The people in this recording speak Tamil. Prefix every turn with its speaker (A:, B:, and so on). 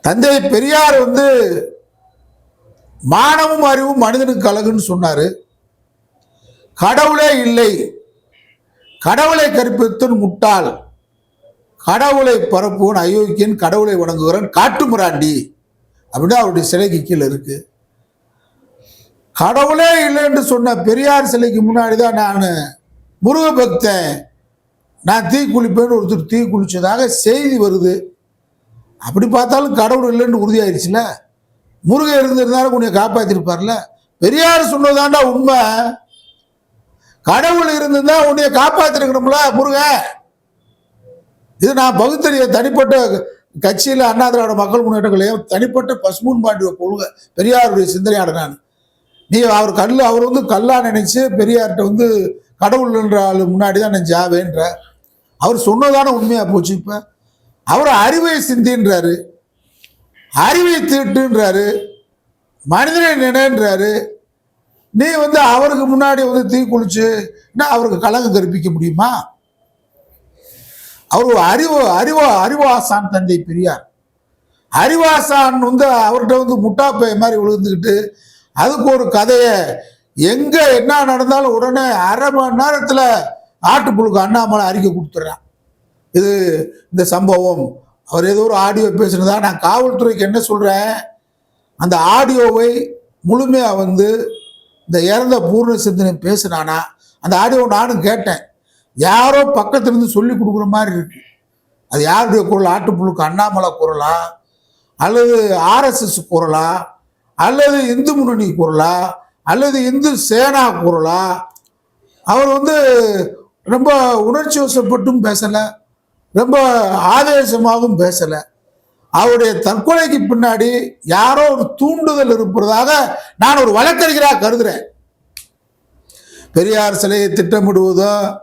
A: தந்தை பெரியார் வந்து மானமும் அறிவும் மனிதனுக்கு அழகுன்னு சொன்னாரு. கடவுளே இல்லை. கடவுளை கற்பித்தன் முட்டாள். கடவுளை பரப்புவன் அயோக்கியன் கடவுளை வணங்குகிறவன் காட்டுமுராண்டி அப்படின்னு அவருடைய சிலைக்கு கீழே இருக்கு. கடவுளே இல்லை என்று சொன்ன பெரியார் சிலைக்கு முன்னாடி தான் நான் முருக பக்தன் நான் தீ குளிப்பேன்னு ஒருத்தர் தீ குளிச்சதாக செய்தி வருது. அப்படி பார்த்தாலும் கடவுள் இல்லைன்னு உறுதியாயிருச்சுல? முருகன் இருந்திருந்தாலும் கொஞ்சம் காப்பாற்றிருப்பார்ல பெரியார் சொன்னதாண்டா உண்மை. கடவுள் இருந்திருந்தா உன்னைய காப்பாற்றிருக்கணும்ல முருகன் இது நான் பகுத்தறிய தனிப்பட்ட கட்சியில் அண்ணா திராவிட மக்கள் முன்னேற்ற கழகம் தனிப்பட்ட பசுமூன் பாண்டிய கொள்கை பெரியாருடைய சிந்தனையாட நான். நீ அவர் கல் அவர் வந்து கல்லா நினைச்சு பெரியார்கிட்ட வந்து கடவுள் என்ற ஆள் முன்னாடி தான் நான் ஜாவேன்ற. அவர் சொன்னதான உண்மையா போச்சு இப்போ? அவர் அறிவை சிந்தின்றாரு. அறிவை தீட்டுன்றாரு. மனிதனை நினைன்றாரு. நீ வந்து அவருக்கு முன்னாடி வந்து தீ குளிச்சு என்ன அவருக்கு கலங்கம் கற்பிக்க முடியுமா? அவர் அறிவு அறிவா அறிவாசான் தந்தை பெரியார். அறிவாசான் வந்து அவர்கிட்ட வந்து முட்டாப்பை மாதிரி விழுந்துக்கிட்டு அதுக்கு ஒரு கதையை எங்கே என்ன நடந்தாலும் உடனே அரை மணி நேரத்தில் ஆட்டுப்புழுக்கு அண்ணாமலை அறிக்கை கொடுத்துட்றான். இது இந்த சம்பவம். அவர் ஏதோ ஒரு ஆடியோ பேசினதா? நான் காவல்துறைக்கு என்ன சொல்கிறேன் அந்த ஆடியோவை முழுமையாக வந்து இந்த இறந்த பூர்ண சிந்தனை பேசுனானா? அந்த ஆடியோ நானும் கேட்டேன். யாரோ பக்கத்துலேருந்து சொல்லி கொடுக்குற மாதிரி இருக்கு. அது யாருடைய குரல்? ஆட்டுப்புழுக்கு அண்ணாமலை குரலா? அல்லது ஆர்எஸ்எஸ் குரலா? அல்லது இந்து முன்னணி குரலா? அல்லது இந்து சேனா குரலா? அவர் வந்து ரொம்ப உணர்ச்சி வசப்பட்டும் பேசலை. ரொம்ப ஆவேசமாகவும் பேசலை. அவருடைய தற்கொலைக்கு பின்னாடி யாரோ ஒரு தூண்டுதல் இருப்பதாக நான் ஒரு வழக்கறிஞராக கருதுறேன். பெரியார் சிலையை திட்டமிடுவதோ